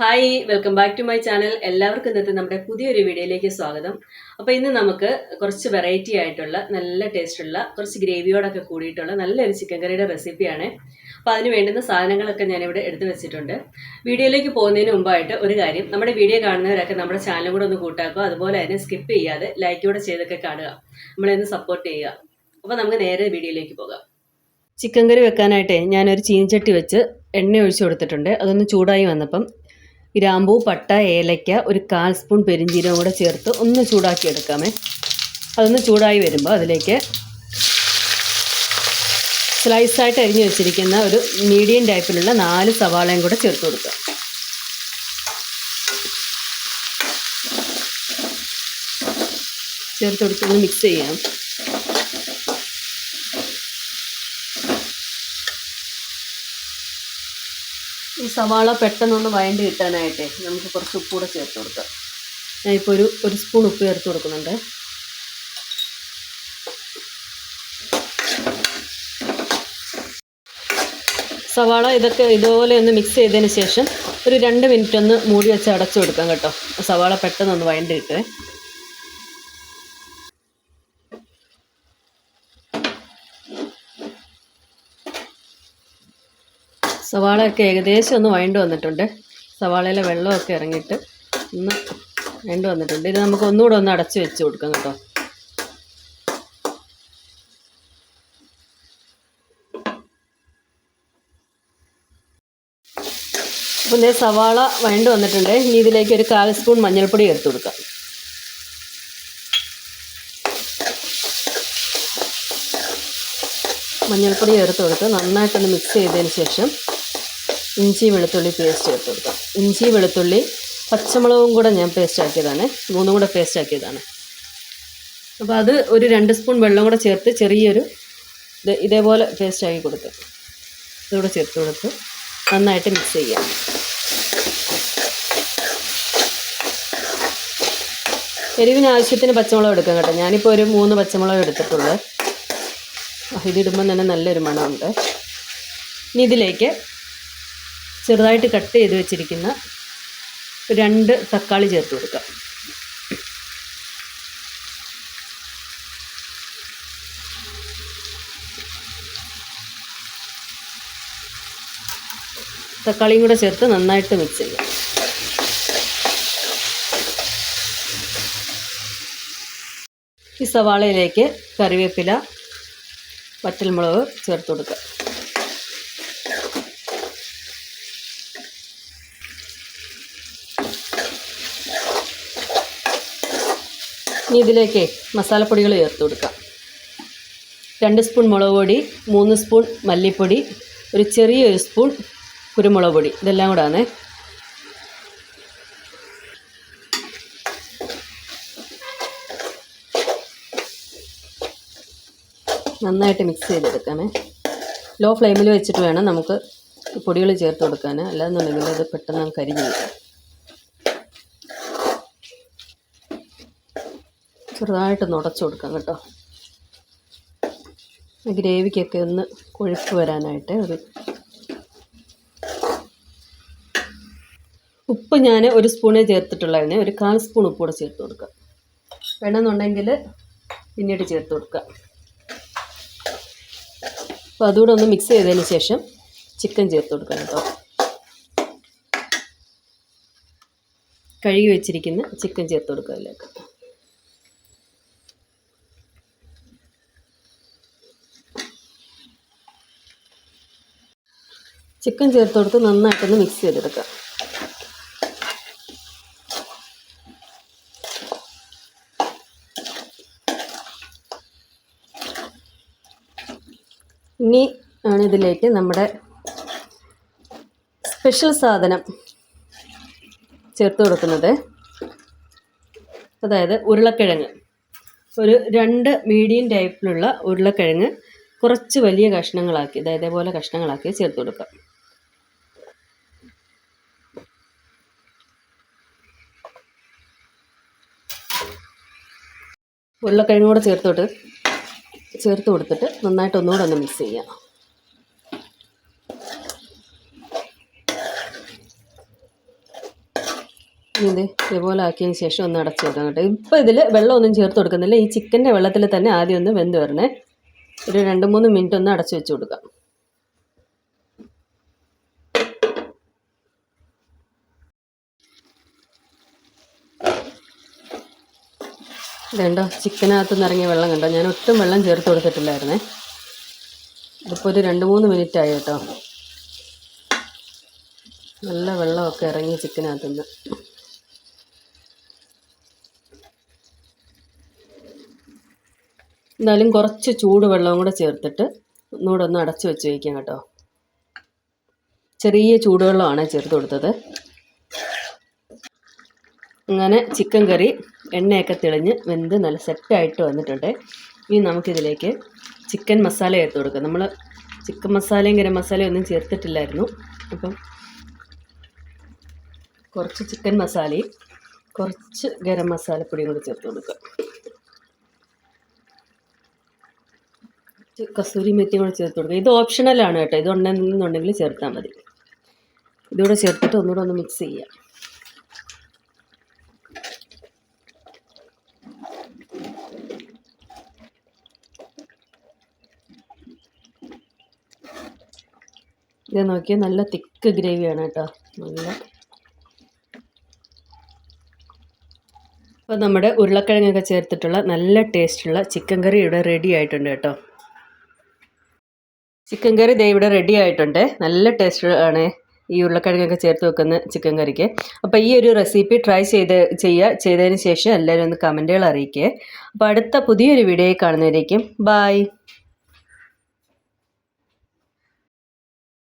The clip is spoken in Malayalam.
Hi welcome back to my channel. എല്ലാവർക്കും ഇന്നത്തെ നമ്മുടെ പുതിയൊരു വീഡിയോയിലേക്ക് സ്വാഗതം. അപ്പോൾ ഇന്ന് നമുക്ക് കുറച്ച് വെറൈറ്റി ആയിട്ടുള്ള നല്ല ടേസ്റ്റുള്ള കുറച്ച് ഗ്രേവിയോടൊക്കെ കൂടിയിട്ടുള്ള നല്ലൊരു ചിക്കൻ കറിയുടെ റെസിപ്പിയാണ് അപ്പോൾ അതിന് വേണ്ടുന്ന സാധനങ്ങളൊക്കെ ഞാനിവിടെ എടുത്തു വെച്ചിട്ടുണ്ട്. വീഡിയോയിലേക്ക് പോകുന്നതിന് മുമ്പായിട്ട് ഒരു കാര്യം നമ്മുടെ വീഡിയോ കാണുന്നവരൊക്കെ നമ്മുടെ ചാനലും കൂടെ ഒന്ന് കൂട്ടാക്കുക അതുപോലെ തന്നെ സ്കിപ്പ് ചെയ്യാതെ ലൈക്കോടെ ചെയ്തൊക്കെ കാണുക. നമ്മളെ ഒന്ന് സപ്പോർട്ട് ചെയ്യുക. അപ്പോൾ നമുക്ക് നേരെ വീഡിയോയിലേക്ക് പോകാം. ചിക്കൻ കറി വെക്കാനായിട്ടേ ഞാനൊരു ചീനിച്ചട്ടി വെച്ച് എണ്ണ ഒഴിച്ചു കൊടുത്തിട്ടുണ്ട്. അതൊന്ന് ചൂടായി വന്നപ്പം ഗ്രാമ്പൂ പട്ട ഏലയ്ക്ക ഒരു കാൽ സ്പൂൺ പെരിഞ്ചീരകം കൂടെ ചേർത്ത് ഒന്ന് ചൂടാക്കി എടുക്കാമേ അതൊന്ന് ചൂടായി വരുമ്പോൾ അതിലേക്ക് സ്ലൈസായിട്ട് അരിഞ്ഞു വെച്ചിരിക്കുന്ന ഒരു മീഡിയം ടൈപ്പിലുള്ള നാല് സവാളയും കൂടെ ചേർത്ത് കൊടുക്കുക. ചേർത്ത് കൊടുത്തൊന്ന് മിക്സ് ചെയ്യാം. ഈ സവാള പെട്ടെന്നൊന്ന് വഴണ്ടി കിട്ടാനായിട്ടേ നമുക്ക് കുറച്ച് ഉപ്പൂടെ ചേർത്ത് കൊടുക്കാം. ഞാനിപ്പോൾ ഒരു ഒരു സ്പൂൺ ഉപ്പ് ചേർത്ത് കൊടുക്കുന്നുണ്ട്. സവാള ഇതൊക്കെ ഇതുപോലെ ഒന്ന് മിക്സ് ചെയ്തതിന് ശേഷം ഒരു രണ്ട് മിനിറ്റ് ഒന്ന് മൂടി വെച്ച് അടച്ചു കൊടുക്കാം കേട്ടോ. സവാള പെട്ടെന്നൊന്ന് വഴണ്ടി കിട്ടുവേ. സവാളയൊക്കെ ഏകദേശം ഒന്ന് വഴണ്ട് വന്നിട്ടുണ്ട്. സവാളയിലെ വെള്ളമൊക്കെ ഇറങ്ങിയിട്ട് ഒന്ന് വഴണ്ട് വന്നിട്ടുണ്ട്. ഇത് നമുക്ക് ഒന്നുകൂടെ ഒന്ന് അടച്ചു വെച്ച് കൊടുക്കാം കേട്ടോ. അപ്പം ഇതേ സവാള വഴണ്ട് വന്നിട്ടുണ്ട്. ഇനി ഇതിലേക്ക് ഒരു കാൽ സ്പൂൺ മഞ്ഞൾപ്പൊടി എടുത്തു കൊടുക്കാം. മഞ്ഞൾപ്പൊടി ചേർത്ത് കൊടുത്ത് നന്നായിട്ടൊന്ന് മിക്സ് ചെയ്തതിന് ശേഷം ഇഞ്ചി വെളുത്തുള്ളി പേസ്റ്റ് ചേർത്ത് കൊടുക്കാം. ഇഞ്ചി വെളുത്തുള്ളി പച്ചമുളകും കൂടെ ഞാൻ പേസ്റ്റ് ആക്കിയതാണ്. മൂന്നും കൂടെ പേസ്റ്റ് ആക്കിയതാണ്. അപ്പോൾ അത് ഒരു രണ്ട് സ്പൂൺ വെള്ളം കൂടെ ചേർത്ത് ചെറിയൊരു ഇത് ഇതേപോലെ പേസ്റ്റ് ആക്കി കൊടുത്ത്. ഇതുകൂടെ ചേർത്ത് കൊടുത്ത് നന്നായിട്ട് മിക്സ് ചെയ്യാം. എരിവിന് ആവശ്യത്തിന് പച്ചമുളക് എടുക്കാം കേട്ടോ. ഞാനിപ്പോൾ ഒരു മൂന്ന് പച്ചമുളക് എടുത്തിട്ടുള്ളത് ഇതിടുമ്പോൾ തന്നെ നല്ലൊരു മണമുണ്ട്. ഇനി ഇതിലേക്ക് ചെറുതായിട്ട് കട്ട് ചെയ്ത് വെച്ചിരിക്കുന്ന രണ്ട് തക്കാളി ചേർത്ത് കൊടുക്കാം. തക്കാളിയും കൂടെ ചേർത്ത് നന്നായിട്ട് മിക്സ് ചെയ്യാം. ഈ സവാളയിലേക്ക് കറിവേപ്പില വറ്റൽമുളക് ചേർത്ത് കൊടുക്കുക ഇനി ഇതിലേക്ക് മസാലപ്പൊടികൾ ചേർത്ത് കൊടുക്കാം രണ്ട് സ്പൂൺ മുളക് പൊടി മൂന്ന് സ്പൂൺ മല്ലിപ്പൊടി ഒരു ചെറിയൊരു സ്പൂൺ കുരുമുളക് പൊടി. ഇതെല്ലാം കൂടെ ആണ് നന്നായിട്ട് മിക്സ് ചെയ്തെടുക്കണേ ലോ ഫ്ലെയിമിൽ വെച്ചിട്ട് വേണം നമുക്ക് പൊടികൾ ചേർത്ത് കൊടുക്കാൻ. അല്ലാന്നുണ്ടെങ്കിൽ അത് പെട്ടെന്ന് നമുക്ക് കിട്ടും ചെറുതായിട്ട് ഉടച്ചു കൊടുക്കാം കേട്ടോ. ഗ്രേവിക്കൊക്കെ ഒന്ന് കൊഴുപ്പ് വരാനായിട്ട് ഒരു ഉപ്പ് ഞാൻ ഒരു സ്പൂണേ ചേർത്തിട്ടുള്ളതിന് ഒരു കാൽ സ്പൂൺ ഉപ്പ് കൂടെ ചേർത്ത് കൊടുക്കാം. വേണമെന്നുണ്ടെങ്കിൽ പിന്നീട് ചേർത്ത് കൊടുക്കാം. അപ്പോൾ അതുകൂടെ ഒന്ന് മിക്സ് ചെയ്തതിന് ശേഷം ചിക്കൻ ചേർത്ത് കൊടുക്കണം കേട്ടോ. കഴുകി വെച്ചിരിക്കുന്ന ചിക്കൻ ചേർത്ത് കൊടുക്കുക അതിലേക്ക്. ചിക്കൻ ചേർത്ത് കൊടുത്ത് നന്നായിട്ടൊന്ന് മിക്സ് ചെയ്തെടുക്കാം ഇനി ആണ് ഇതിലേക്ക് നമ്മുടെ സ്പെഷ്യൽ സാധനം ചേർത്ത് കൊടുക്കുന്നത്. അതായത് ഉരുളക്കിഴങ്ങ്. ഒരു രണ്ട് മീഡിയം ടൈപ്പിലുള്ള ഉരുളക്കിഴങ്ങ് കുറച്ച് വലിയ കഷ്ണങ്ങളാക്കി ഇതേപോലെ കഷ്ണങ്ങളാക്കി ചേർത്ത് കൊടുക്കാം ഉരുളക്കിഴങ്ങ് കൂടെ ചേർത്തോട്ട് ചേർത്ത് കൊടുത്തിട്ട് നന്നായിട്ട് ഒന്നുകൂടെ ഒന്ന് മിക്സ് ചെയ്യാം. ഇതേപോലെ ഇത് ഇതുപോലെ ആക്കിയതിന് ശേഷം ഒന്ന് അടച്ചു വെക്കാം കേട്ടോ. ഇപ്പോൾ ഇതിൽ വെള്ളമൊന്നും ചേർത്ത് കൊടുക്കുന്നില്ല. ഈ ചിക്കന്റെ വെള്ളത്തിൽ തന്നെ ആദ്യം ഒന്ന് വെന്ത് വരണേ. ഒരു രണ്ട് മൂന്ന് മിനിറ്റ് ഒന്ന് അടച്ചു വെച്ച് കൊടുക്കാം. ഇതുണ്ടോ? ചിക്കനകത്ത് നിന്ന് ഇറങ്ങിയ വെള്ളം കണ്ടോ? ഞാൻ ഒട്ടും വെള്ളം ചേർത്ത് കൊടുത്തിട്ടില്ലായിരുന്നേ. ഇതിപ്പോൾ ഒരു രണ്ട് മൂന്ന് മിനിറ്റ് ആയി കേട്ടോ. നല്ല വെള്ളമൊക്കെ ഇറങ്ങി ചിക്കനകത്തുനിന്ന് എന്തായാലും കുറച്ച് ചൂട് വെള്ളവും കൂടെ ചേർത്തിട്ട് ഒന്നുകൂടെ ഒന്ന് അടച്ചു വെച്ച് വയ്ക്കാം കേട്ടോ. ചെറിയ ചൂടുവെള്ളമാണ് ചേർത്ത് കൊടുത്തത്. അങ്ങനെ ചിക്കൻ കറി എണ്ണയൊക്കെ തെളിഞ്ഞ് വെന്ത് നല്ല സെറ്റായിട്ട് വന്നിട്ടുണ്ട്. ഇനി നമുക്കിതിലേക്ക് ചിക്കൻ മസാല ചേർത്ത് കൊടുക്കാം. നമ്മൾ ചിക്കൻ മസാലയും ഗരം മസാലയും ഒന്നും ചേർത്തിട്ടില്ലായിരുന്നു. അപ്പം കുറച്ച് ചിക്കൻ മസാലയും കുറച്ച് ഗരം മസാലപ്പൊടിയും കൂടി ചേർത്ത് കൊടുക്കുക കസൂരി മെത്തിയും കൂടി ചേർത്ത് കൊടുക്കുക ഇത് ഓപ്ഷണലാണ് കേട്ടോ. ഇത് ഉണ്ടെന്നുണ്ടെങ്കിൽ ചേർത്താൽ മതി. ഇതുകൂടെ ചേർത്തിട്ട് ഒന്നുകൂടെ ഒന്ന് മിക്സ് ചെയ്യാം. ഇത് നോക്കിയാൽ നല്ല തിക്ക് ഗ്രേവിയാണ് കേട്ടോ. നല്ല. അപ്പോൾ നമ്മുടെ ഉരുളക്കിഴങ്ങൊക്കെ ചേർത്തിട്ടുള്ള നല്ല ടേസ്റ്റുള്ള ചിക്കൻ കറി ഇവിടെ റെഡി ആയിട്ടുണ്ട് കേട്ടോ. ചിക്കൻ കറി ദേ ഇവിടെ റെഡി ആയിട്ടുണ്ട്. നല്ല ടേസ്റ്റ് ആണ് ഈ ഉരുളക്കിഴങ്ങൊക്കെ ചേർത്ത് വെക്കുന്ന ചിക്കൻ കറിക്ക് അപ്പോൾ ഈ ഒരു റെസിപ്പി ട്രൈ ചെയ്ത് ചെയ്യുക ചെയ്തതിന് ശേഷം എല്ലാവരും ഒന്ന് കമന്റുകൾ അറിയിക്കുക അപ്പോൾ അടുത്ത പുതിയൊരു വീഡിയോയിൽ കാണുന്നവരേക്കും ബായ്